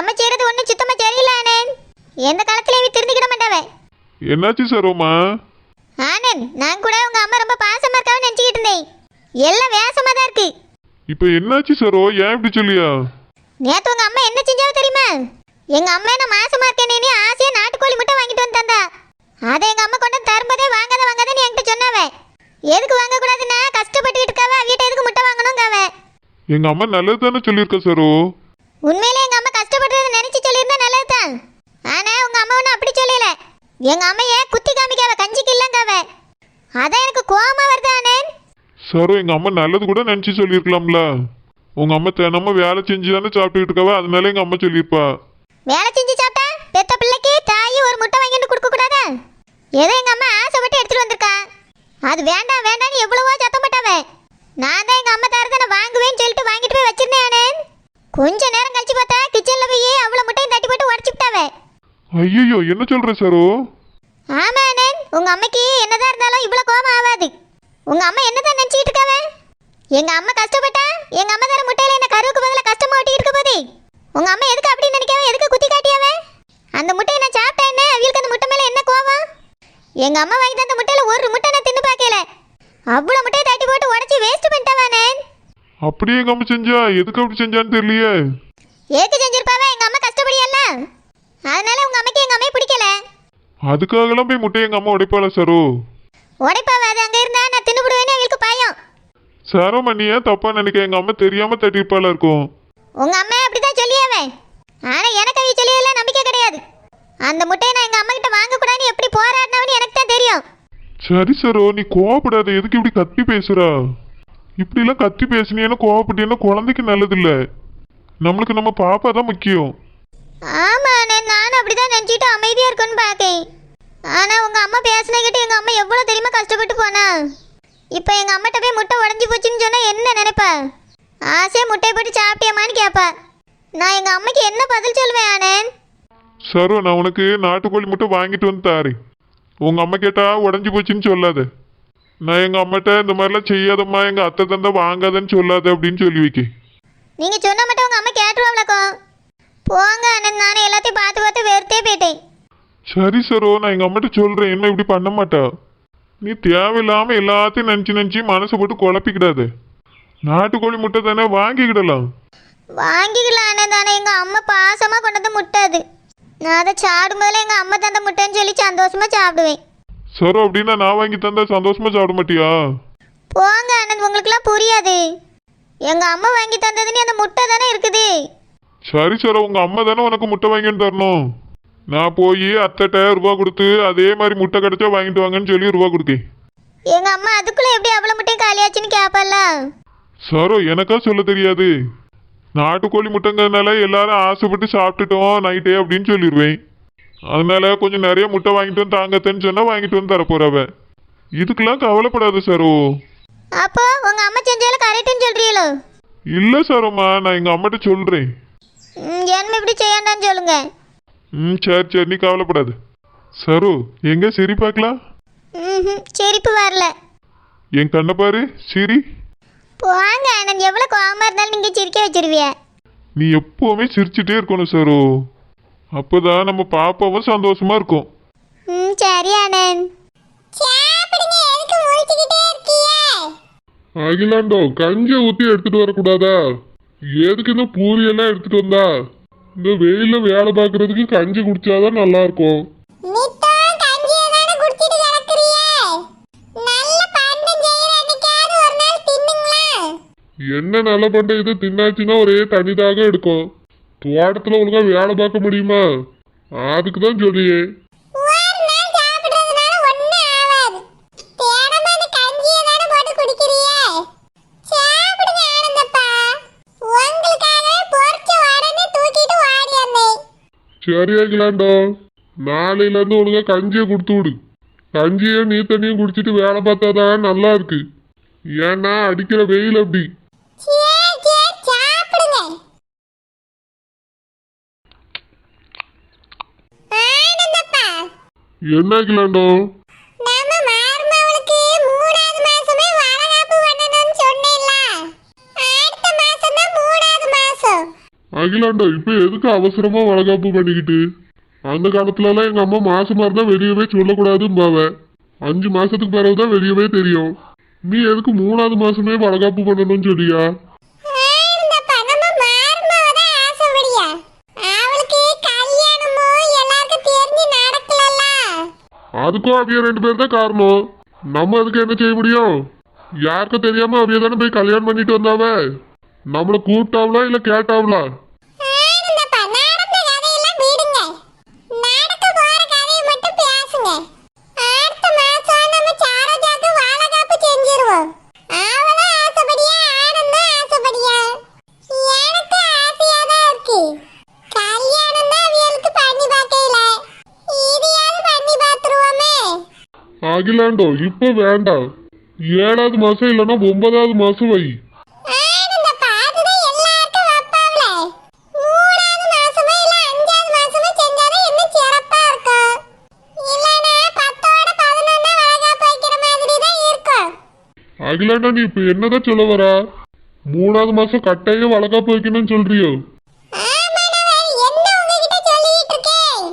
அம்மா செய்யறது ஒன்றும் சுத்தமா சரியில்லை ஆனந்த் எந்த காலத்துலயும் திருந்திக்கிட மாட்டாவே என்னாச்சு சரோமா ஆனந்த் நான் கூட உங்க அம்மா ரொம்ப பாசமா இருக்கான்னு நினைச்சுக்கிட்டு இருந்தேன். எல்லாம் வேசமா தான் இருக்கு. இப்போ என்னாச்சு சரோ ஏன் இப்படி சொல்லியா? நேத்து உங்க அம்மா என்ன செஞ்சாவோ தெரியுமா? எங்க அம்மா என்ன மாசமா இருக்கேனே ஆசையா நாட்டுக்கோழி முட்டை வாங்கிட்டு வந்து தந்தா அதை எங்க அம்மா கொண்டு தரும்போதே வாங்காத வாங்காதன்னு என்கிட்ட சொன்னாவே. எதுக்கு வாங்க கூடாதுன்னா கஷ்டப்பட்டுக்கிட்டு இருக்காவ வீட்டை எதுக்கு முட்டை வாங்கணுங்காவ? எங்க அம்மா நல்லது தானே சொல்லியிருக்க சரோ உண்மையிலே எங்க அம்மா கஷ்டப்படுறத நினைச்சு சொல்லியிருந்தா நல்லதுதான் ஆனா உங்க அம்மா ஒன்றும் அப்படி சொல்லல. எங்க அம்மைய குத்தி காமிக்காவ கஞ்சிக்கு இல்லங்காவ அதான் எனக்கு கோவமா வருது ஆனந்த் சரோ எங்க அம்மா நல்லது கூட நினைச்சு சொல்லியிருக்கலாம்ல. உங்க அம்மா தினமும் வேலை செஞ்சு தானே சாப்பிட்டுக்கிட்டு இருக்கவ? அதனால எங்க அம்மா சொல்லியிருப்பா. வேலை செஞ்சு சாப்பிட்டா பெத்த பிள்ளைக்கு தாய் ஒரு முட்டை வாங்கிட்டு கொடுக்க கூடாதா? ஏதோ எங்க அம்மா ஆசைப்பட்டு எடுத்துட்டு வந்திருக்கா. அது வேண்டாம் வேண்டாம்னு எவ்வளவோ சத்தம் போட்டாவே நான் தான் எங்க அம்மா தரத நான் வாங்குவேன்னு சொல்லிட்டு வாங்கிட்டு போய் வச்சிருந்தேன் ஆனந்த் கொஞ்ச நேரம் கழிச்சு பார்த்தா கிச்சன்ல போய் அவ்வளவு முட்டையும் தட்டி போட்டு உடச்சு விட்டாவே ஐயோ என்ன சொல்ற சரோ? ஆமா ஆனந்த் உங்க அம்மைக்கு என்னதான் இருந்தாலும் இவ்வளவு கோபம் ஆகாது. உங்க அம்மா என்னதான் நினைச்சிட்டு இருக்காவ எங்க அம்மா கஷ்டப்பட்டா எங்க அம்மா தர முட்டையில என்ன கருவுக்கு பதிலா கஷ்டமா ஒட்டி இருக்க போதே? உங்க அம்மா எதுக்கு அப்படி நினைக்காம எதுக்கு குத்தி காட்டியாவ? அந்த முட்டையை நான் சாப்பிட்டேன் என்ன? அவளுக்கு அந்த முட்டை மேல என்ன கோவம் எங்க அம்மா வாங்கி தந்த முட்டையில ஒரு முட்டை நான் தின்னு பார்க்கல. அவ்வளவு முட்டையை தட்டி போட்டு உடச்சி வேஸ்ட் பண்ணிட்டாவ ஆனந்த் அப்படியே எங்க அம்மா செஞ்சா? எதுக்கு அப்படி செஞ்சான்னு தெரியலையே. ஏக்கு செஞ்சிருப்பாவ? எங்க அம்மா கஷ்டப்படியல்ல அதனால உங்க அம்மைக்கு எங்க அம்மையை பிடிக்கல அதுக்காகலாம் போய் முட்டையை எங்க அம்மா உடைப்பாள சரோ? உடைப்பாவ அது அங்க இருந்தா நான் தின்னுபிடுவேன்னு அவளுக்கு பயம். சரோ மண்ணிய தப்பா நினைக்க? எங்க அம்மா தெரியாம தட்டிருப்பாளா இருக்கும்? உங்க அம்மா அப்படிதான் சொல்லியாவே ஆனா எனக்கு அவ சொல்லியெல்லாம் நம்பிக்கை கிடையாது. அந்த முட்டையை நான் எங்க அம்மா கிட்ட வாங்க கூடாதுன்னு எப்படி போராடினவன்னு எனக்கு தான் தெரியும். சரி சரோ நீ கோவப்படாத. எதுக்கு இப்படி கத்தி பேசுறா? இப்படிலாம் கத்தி பேசுனீன்னா கோவப்பட்டீங்கன்னா குழந்தைக்கு நல்லதில்ல. நம்மளுக்கு நம்ம பாப்பா தான் முக்கியம். ஆமா அண்ணே நானும் அப்படிதான் நினைச்சிட்டு அமைதியா இருக்குன்னு பாக்கேன் ஆனா உங்க அம்மா பேசின கிட்ட எங்க அம்மா எவ்வளவு தெரியுமா கஷ்டப்பட்டு போனா? இப்போ எங்க அம்மாட்ட போய் முட்டை உடஞ்சி போச்சுன்னு சொன்னா என்ன நினைப்பா? ஆசையா முட்டையை போட்டு சாப்பிட்டியம்மான்னு கேப்பா. நான் எங்க அம்மைக்கு என்ன பதில் சொல்லுவேன் ஆனந்த் சரோ நான் உனக்கு நாட்டுக்கோழி முட்டை வாங்கிட்டு வந்து தாரேன். உங்க அம்மா கேட்டா உடஞ்சி போச்சுன்னு சொல்லாத. நான் எங்க அம்மாட்ட இந்த மாதிரிலாம் செய்யாதம்மா எங்க அத்தை தந்தா வாங்காதன்னு சொல்லாத அப்படின்னு சொல்லி வைக்க நீங்க சொன்ன மட்டும் உங்க அம்மா கேட்டுருவாங்களக்கும் போங்க அண்ணன் நானே எல்லாத்தையும் பார்த்து பார்த்து வெறுத்தே போயிட்டேன். சரி சரோ நான் எங்க அம்மாட்ட சொல்றேன். என்ன இப்படி பண்ண மாட்டா? நீ தேவையில்லாம எல்லாத்தையும் நினைச்சு நினைச்சு மனசை போட்டு குழப்பிக்கிடாத. நாட்டுக்கோழி முட்டை தானே வாங்கிக்கிடலாம். வாங்கிக்கலாம் தானே. எங்க அம்மா பாசமா கொண்டு வந்து முட்டை அது நான் அதை சாப்பிடும்போதுல எங்க அம்மா தந்த முட்டைன்னு சொல்லி சந்தோஷமா சாப்பிடுவேன். சரோ அப்படின்னா நான் வாங்கி தந்தா சந்தோஷமா சாப்பிட மாட்டியா? போங்க அண்ணன் உங்களுக்குலாம் புரியாது. எங்க அம்மா வாங்கி தந்ததுன்னு அந்த முட்டை தானே இருக்குது. சரி சரோ உங்க அம்மா தானே உனக்கு முட்டை வாங்கிட்டு தரணும். நான் போய் அத்தைட்ட ரூபா கொடுத்து அதே மாதிரி முட்டை கிடைச்சா வாங்கிட்டு வாங்கன்னு சொல்லி ரூபா கொடுக்கேன் எங்க அம்மா அதுக்குள்ள எப்படி அவ்வளவு முட்டை காலியாச்சுன்னு கேட்பல்ல சரோ எனக்கா சொல்ல தெரியாது. நாட்டுக்கோழி முட்டைங்கிறதுனால எல்லாரும் ஆசைப்பட்டு சாப்பிட்டுட்டோம் நைட்டே அப்படின்னு சொல்லிடுவேன் அதனால கொஞ்சம் நிறைய முட்டை வாங்கிட்டு வந்து தாங்கத்தேன்னு சொன்னா வாங்கிட்டு வந்து தரப்போறவ இதுக்கெல்லாம் கவலைப்படாத சரோ. அப்போ உங்க அம்மா செஞ்சாலும் கரெக்டுன்னு சொல்றீங்களோ? இல்ல சரோம்மா நான் எங்க அம்மாட்ட சொல்றேன். என்ன இப்படி செய்யாண்டான்னு சொல்லுங்க. ம் சரி சரி நீ கவலைப்படாத. சரோ எங்க சிரி பார்க்கலாம் ம் சிரிப்பு வரல. என் கண்ணை பாரு சிரி. போங்க அண்ணன் எவ்வளவு கோவமா இருந்தாலும் நீங்க சிரிக்க வச்சிருவிய. நீ எப்பவுமே சிரிச்சுட்டே இருக்கணும் சரோ. அப்போதான் நம்ம பாப்பாவும் சந்தோஷமா இருக்கும். ம் சரி இருக்கீங்க அகிலாண்டோ கஞ்சி ஊத்தி எடுத்துட்டு வரக்கூடாதா? எதுக்கு இந்த பூரி எல்லாம் எடுத்துட்டு வந்தா? இந்த வெயில வேலை பார்க்கறதுக்கு கஞ்சி குடிச்சாதான் நல்லா இருக்கும் என்ன நல்ல பண்ட இது தின்னாச்சுன்னா ஒரே தனிதாக எடுக்கும். தோட்டத்துல ஒழுங்கா வேலை பார்க்க முடியுமா? அதுக்கு தான் சொல்லியே ஒரு நாள் சாப்பிடுறதுனால ஒண்ணும் ஆகாது தினமும் அந்த கஞ்சியை தானே போட்டு குடிக்கிறியே சாப்பிடுங்க ஆனந்தப்பா உங்களுக்காக பொரிச்ச உடனே தூக்கிட்டு ஓடி வந்தேன் சரி அகிலாண்டோ நாளையில இருந்து ஒழுங்கா கஞ்சியை கொடுத்து விடு. கஞ்சியும் நீ தண்ணியும் குடிச்சிட்டு வேலை பார்த்தாதான் நல்லா இருக்கு. ஏன்னா அடிக்கிற வெயில் அப்படி. என்ன அகிலாண்டோ அகிலாண்டா இப்ப எதுக்கு அவசரமா வளகாப்பு பண்ணிக்கிட்டு? அந்த காலத்துல எல்லாம் எங்க அம்மா மாசமா இருந்தா வெளியவே சொல்லக்கூடாதும்பாவ. அஞ்சு மாசத்துக்கு பிறகுதான் வெளியவே தெரியும். நீ எதுக்கு மூணாவது மாசமே வளகாப்பு பண்ணணும்னு சொல்லியா அதுக்கும் அவிய ரெண்டு பேர் தான் காரணம். நம்ம அதுக்கு என்ன செய்ய முடியும்? யாருக்கும் தெரியாம அவிய தானே போய் கல்யாணம் பண்ணிட்டு வந்தாவ? நம்மள கூப்பிட்டாவளா இல்ல கேட்டாவளா ஆனந்தப்பா நடந்த கதையெல்லாம் விடுங்க நடக்க போற கதையை மட்டும் பேசுங்க அடுத்த மாசம் நம்ம சாரஜாக்கு வாழகாப்பு செஞ்சிருவோம் அவளும் ஆசைப்படியா ஆனந்தும் ஆசைப்படியா எனக்கு ஆசையா தான் இருக்கு கல்யாணம் தான் அவளுக்கு பண்ணி பார்க்கல இதையாவது பண்ணி பார்த்துருவோமே அகிலாண்டோ இப்ப வேண்டாம் ஏழாவது மாசம் இல்லைன்னா ஒன்பதாவது மாசம் வை. அகிலாண்டா நீ இப்ப என்னதான் சொல்ல வரா? மூணாவது மாசம் கட்டாயம் வளகாப்பு வைக்கணும்னு சொல்றியோ ஆமாண்ணா, என்ன உங்ககிட்ட சொல்லிட்டு இருக்கேன்?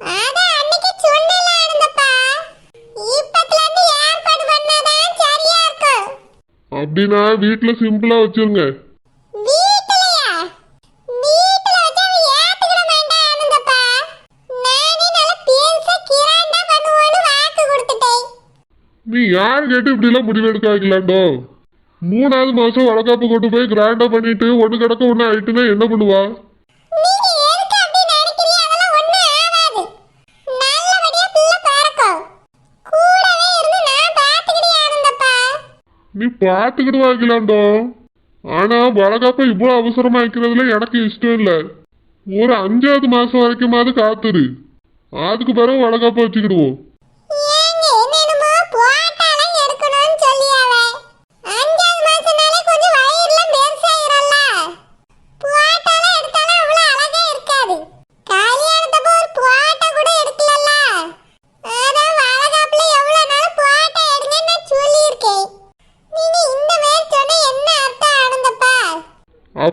அதான் அன்னைக்கு சொன்னேன்ல ஆனந்தப்பா. இப்பத்துல இருந்து ஏற்பாடு பண்ணாதான் சரியா இருக்கும். அப்படின்னா வீட்டுல சிம்பிளா வச்சிருங்க. நீ யார் கேட்டு இப்படி எல்லாம் முடிவெடுக்க அகிலாண்டோ மூணாவது மாசம் வளகாப்பு கொண்டு போய் கிராண்டா பண்ணிட்டு ஒண்ணு கிடக்க ஒண்ணு ஆயிட்டுன்னா என்ன பண்ணுவா நீங்க எதுக்கு அப்படி நினைக்கிறீங்க? அதெல்லாம் ஒண்ணும் ஆகாது. நல்லபடியா பிள்ளை பிறக்கும். கூடவே இருந்து நான் பார்த்துக்கிட்டே ஆனந்தப்பா. நீ பாத்துக்கிட்டு ஆனா வளகாப்ப இவ்வளவு அவசரமா வைக்கிறதுல எனக்கு இஷ்டம் இல்ல. ஒரு அஞ்சாவது மாசம் வரைக்குமாவது காத்துரு. அதுக்கு பிறகு வளகாப்ப வச்சுக்கிடுவோம்.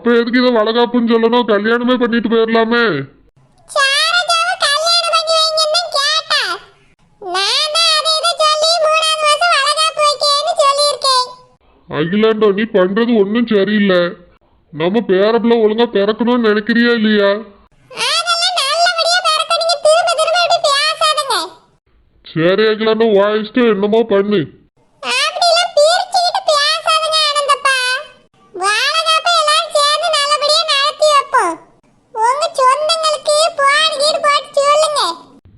அப்ப எதுக்கு இதை வளகாப்புன்னு சொல்லணும்? கல்யாணமே பண்ணிட்டு போயிடலாமே. அகிலாண்டோ நீ பண்றது ஒன்றும் சரியில்லை. நம்ம பேரப்புல ஒழுங்கா பிறக்கணும்னு நினைக்கிறியா இல்லையா. சரி அகிலாண்டோ வா இஷ்டம் என்னமோ பண்ணு அப்படிலாம் பிரிச்சுக்கிட்டு பேசாதீங்க ஆனந்தப்பா. வளகாப்பை எல்லாரும் சேர்ந்து நல்லபடியா நடத்தி வைப்போம். உங்க சொந்தங்களுக்கு போன் கீடு போட்டு சொல்லுங்க எல்லாரையும் நேரடியா போய் கூப்பிட வேண்டியதானே அதுக்கெல்லாம் எங்க இருக்கு நேரம் நானே பத்திரிக்கை அடிக்கலாம்னு நினைச்சேன் ஆனா அடிக்க முடியல எல்லாருக்கும் சொன்னதான் கூப்பிடணும் தூரமா இருக்க சொந்தக்காரங்களுக்கு மட்டும் போன் போட்டு கூப்பிட்டுருவோம் ஆ சரி அகிலாண்டோ சரி பூரி ஆறுது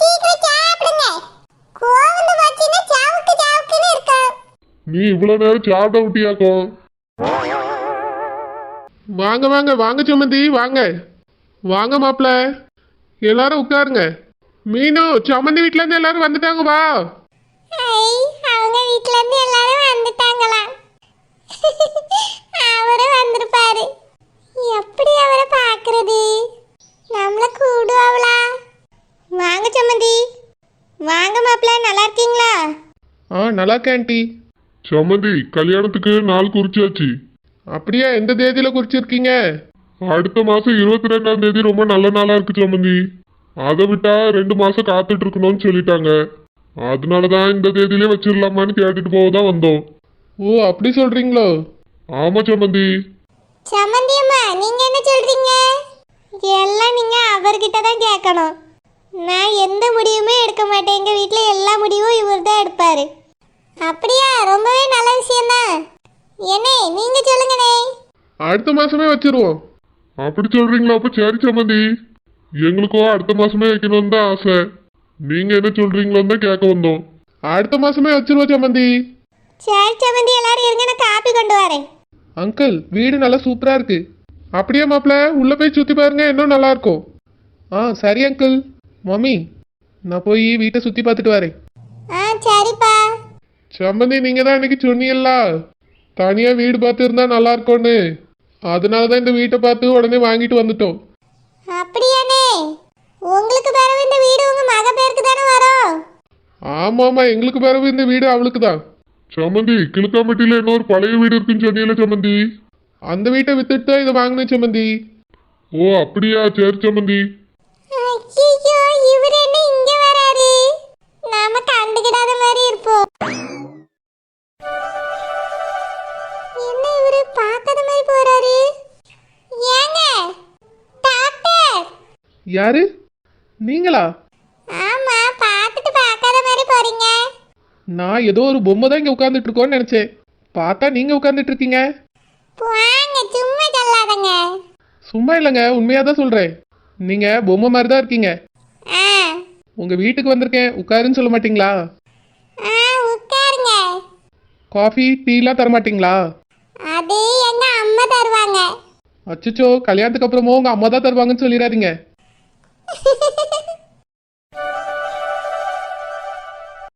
சீக்கிரம் சாப்பிடுங்க. கோவந்து போச்சுன்னா சவுக்கு சவுக்குன்னு இருக்கும். நீ இவ்வளவு நேரம் சாப்பிட விட்டியாக்கும் வாங்க வாங்க வாங்க சுமந்தி வாங்க. வாங்க மாப்பிள்ள எல்லாரும் உட்காருங்க. மீனு சம்மந்தி வீட்ல இருந்து எல்லாரும் வந்துட்டாங்க வா. அவங்க வீட்ல இருந்து எல்லாரும் வந்துட்டாங்களாம் அவரும் வந்திருப்பாரு. எப்படி அவரை பார்க்கறது? நம்மள கூடுவாங்களா வாங்க சம்மந்தி வாங்க மாப்பிள்ள நல்லா இருக்கீங்களா? ஆ நல்லா இருக்கேன் ஆண்டி. சம்மந்தி கல்யாணத்துக்கு நாள் குறிச்சாச்சு. அப்படியா? எந்த தேதியில குறிச்சிருக்கீங்க? அடுத்த மாசம் இருபத்தி ரெண்டாம் தேதி ரொம்ப நல்ல நாளா இருக்கு சம்மந்தி அதை விட்டா ரெண்டு மாசம் காத்துட்டு இருக்கணும்னு சொல்லிட்டாங்க. அதனாலதான் இந்த தேதியிலே வச்சிடலாமான்னு கேட்டுட்டு போக தான் வந்தோம். ஓ அப்படி சொல்றீங்களோ? ஆமா சம்மந்தி சம்மந்தி அம்மா நீங்க என்ன சொல்றீங்க? எல்லாம் நீங்க அவர்கிட்ட தான் கேட்கணும். நான் எந்த முடிவுமே எடுக்க மாட்டேன். எங்க வீட்ல எல்லா முடிவும் இவர் தான் எடுப்பாரு. அப்படியா? ரொம்பவே நல்ல விஷயம்தான். என்னே நீங்க சொல்லுங்கண்ணே. அடுத்த மாசமே வச்சிருவோம். அப்படி சொல்றீங்களா அப்ப சரி சம்மந்தி. எங்களுக்கோ அடுத்த மாசமே வைக்கணும்னு தான் ஆசை. நீங்க என்ன சொல்றீங்களோன்னு தான் கேட்க வந்தோம். அடுத்த மாசமே வச்சிருவோம் சம்மந்தி. சரி சம்மந்தி எல்லாரும் இருங்க நான் காப்பி கொண்டு வரேன். அங்கிள் வீடு நல்லா சூப்பரா இருக்கு. அப்படியே மாப்பிள்ள உள்ள போய் சுத்தி பாருங்க இன்னும் நல்லா இருக்கும். ஆ சரி அங்கிள். மம்மி நான் போய் வீட்டை சுத்தி பார்த்துட்டு வரேன். ஆ சரிப்பா. சம்மந்தி நீங்க தான் இன்னைக்கு சொன்னீங்கல்ல. தனியா வீடு பார்த்து இருந்தா நல்லா இருக்கும்னு. அதனால தான் இந்த வீட்டை பார்த்து உடனே வாங்கிட்டு வந்துட்டோம். அப்படியானே உங்களுக்கு பிறகு இந்த வீடு உங்க மக பேருக்கு தானே வரும்? ஆமாமா எங்களுக்கு பிறகு இந்த வீடு அவளுக்கு தான். சம்மந்தி கிழக்காம்பட்டியில இன்னொரு பழைய வீடு இருக்குன்னு சொன்னீங்களே சம்மந்தி அந்த வீட்டை வித்துட்டு தான் இதை வாங்கினேன் சம்மந்தி ஓ அப்படியா? சரி சம்மந்தி பார்க்காத மாதிரி போறாரு. ஏங்க டாக்டர். யாரு? நீங்களா? ஆமா பார்த்துட்டு பார்க்காத மாதிரி போறீங்க. நான் ஏதோ ஒரு பொம்மை தான் இங்கே உட்காந்துட்டு இருக்கோன்னு நினச்சேன். பார்த்தா நீங்கள் உட்காந்துட்டு இருக்கீங்க. வாங்க சும்மா சொல்லாதங்க. சும்மா இல்லைங்க உண்மையாக தான் சொல்கிறேன் நீங்கள் பொம்மை மாதிரி தான் இருக்கீங்க. ஆ. உங்கள் வீட்டுக்கு வந்திருக்கேன் உட்காருன்னு சொல்ல மாட்டீங்களா? ஆ உட்காருங்க. காஃபி டீலாம் தர மாட்டீங்களா அது எங்க அம்மா தருவாங்க. அச்சச்சோ கல்யாணத்துக்கு அப்புறமும் உங்கள் அம்மா தான் தருவாங்கன்னு சொல்லிடாதீங்க.